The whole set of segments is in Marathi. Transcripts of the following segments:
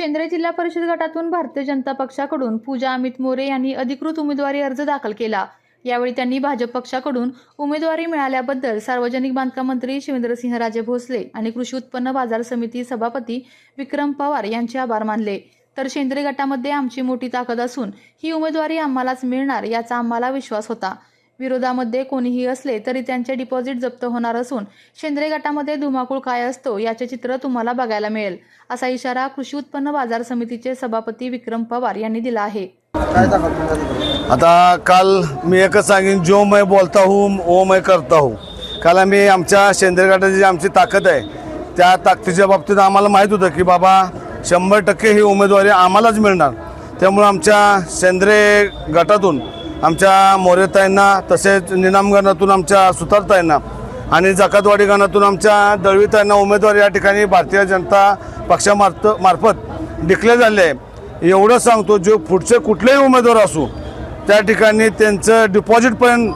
शेंद्रे जिल्हा परिषद गटातून भारतीय जनता पक्षाकडून पूजा अमित मोरे यांनी अधिकृत उमेदवारी अर्ज दाखल केला. यावेळी त्यांनी भाजप पक्षाकडून उमेदवारी मिळाल्याबद्दल सार्वजनिक बांधकाम मंत्री शिवेंद्रसिंहराजे भोसले आणि कृषी उत्पन्न बाजार समिती सभापती विक्रम पवार यांचे आभार मानले. तर शेंद्रे गटामध्ये आमची मोठी ताकद असून ही उमेदवारी आम्हालाच मिळणार याचा आम्हाला विश्वास होता. विरोधामध्ये कोणीही असले तरी त्यांचे डिपॉझिट जप्त होणार असून शेंद्रे गटामध्ये धुमाकूळ काय असतो याचे चित्र तुम्हाला बघायला मिळेल. असा इशारा कृषी उत्पन्न बाजार समितीचे सभापती विक्रम पवार यांनी दिला आहे. आता काल मी एकच सांगेन जो मैं बोलता हूँ वो मैं करता हूँ. काल आम्ही आमच्या शेंद्रे गटाची जी आमची ताकद आहे त्या ताकदीच्या बाबतीत आम्हाला माहीत होतं की बाबा शंभर टक्के ही उमेदवारी आम्हालाच मिळणार. त्यामुळे आमच्या शेंद्रे गटातून आमच्या मोरेताईंना तसेच निनामगणातून आमच्या सुतारताईंना आणि जकातवाडी गणातून आमच्या दळवीताईंना उमेदवार या ठिकाणी भारतीय जनता पक्षामार्फ मार्फत डिक्लेअर झाले. आहे एवढं सांगतो जो पुढचे कुठलेही उमेदवार असू त्या ठिकाणी त्यांचं डिपॉझिट पण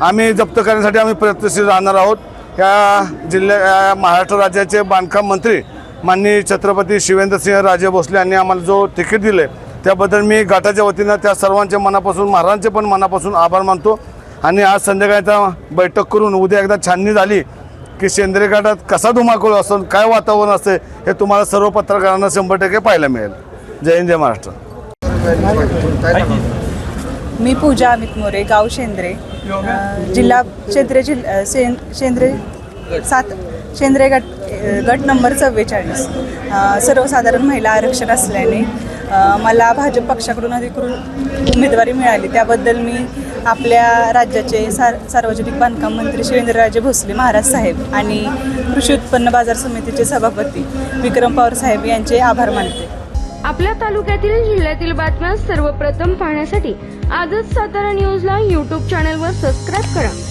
आम्ही जप्त करण्यासाठी आम्ही प्रयत्नशील राहणार आहोत. या जिल्ह्या महाराष्ट्र राज्याचे बांधकाम मंत्री माननीय छत्रपती शिवेंद्रसिंह राजे भोसले यांनी आम्हाला जो तिकीट दिले त्याबद्दल मी गटाच्या वतीनं त्या सर्वांच्या मनापासून महाराजांचे पण मनापासून आभार मानतो. आणि आज संध्याकाळचा बैठक करून उद्या एकदा छाननी झाली की सेंद्रिय गटात कसा धुमाकूळ असतो काय वातावरण असते हे तुम्हाला सर्व पत्रकारांना शंभर टक्के पाहायला मिळेल. जय हिंद जय महाराष्ट्र. मी पूजा अमित मोरे गाव शेंद्रे. जिल्हा शेंद्रे जिल्हा शें शेंद्रे सात शेंद्रे गट गट नंबर चव्वेचाळीस. सर्वसाधारण महिला आरक्षण असल्याने मला भाजप पक्षाकडून अधिकृत उमेदवारी मिळाली. त्याबद्दल मी आपल्या राज्याचे सार सार्वजनिक बांधकाम मंत्री शिवेंद्रराजे भोसले महाराज साहेब आणि कृषी उत्पन्न बाजार समितीचे सभापती विक्रम पवार साहेब यांचे आभार मानते. आपल्या तालुक्यातील जिल्ह्यातील बातम्या सर्वप्रथम पाहण्यासाठी आजच सातारा न्यूजला यूट्यूब चॅनलवर सबस्क्राईब करा.